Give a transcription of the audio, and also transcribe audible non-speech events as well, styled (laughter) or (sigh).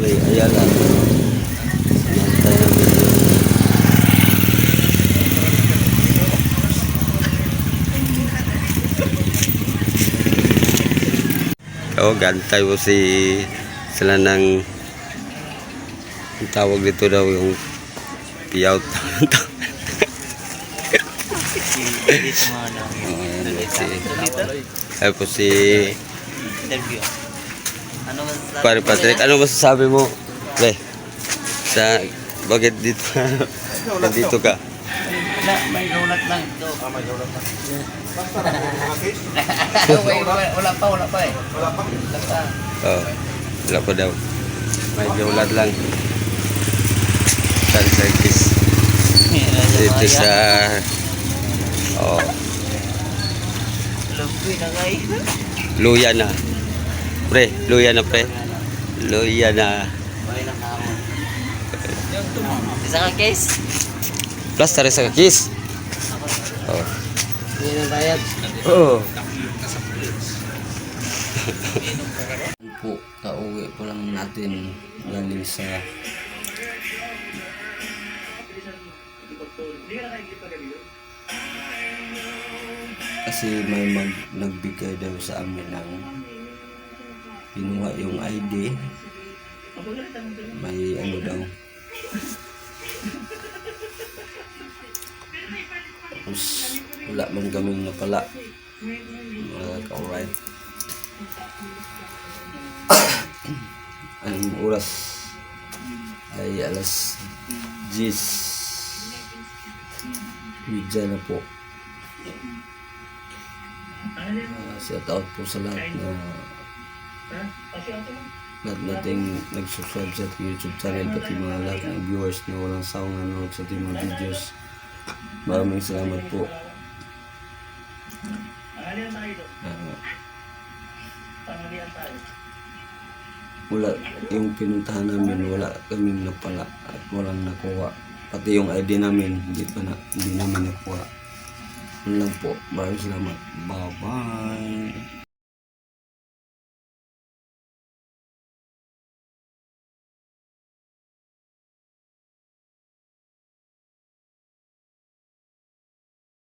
May Ayala. Sinantay namin yung Oo, gantay mo si sila ng ang tawag dito daw yung piyout. Dito mga ano. Oo, yan po si Dito? ay po si Interview. Ano masasabi Pare Patrick, ano masasabi mo? Pre, sa bakit dito nandito ka? Wala, may gaulat lang. Ito. Ah, may gaulat lang. (laughs) wala pa, wala pa eh. Wala pa? Wala pa. Oh, wala pa daw. May ulat lang. San Circus. Dito sa... Oh, Lumpi na kayo. luya na. Pre, luya na pre. Luya na. Isa ka case? Plus, tari sa kakis. Oh. Hindi na bayad. Oh. po, kauwi po lang natin galing sa kasi may mag nagbigay daw sa amin ng ID may ano daw. Tapos wala man kaming napala mga ka-alright (coughs) ang oras? Ay alas 10 Midya na po. Uh, shout out po sa lahat na lahat nating nag-subscribe sa ating YouTube channel pati mga lahat ng viewers na walang sawang nanonood sa ating mga videos. Maraming salamat po. Ah, wala yung pinuntahan namin wala kaming napala at walang nakuha. Pati yung ID namin hindi pa na hindi namin nakuha. Yun lang po. Maraming salamat. Bye bye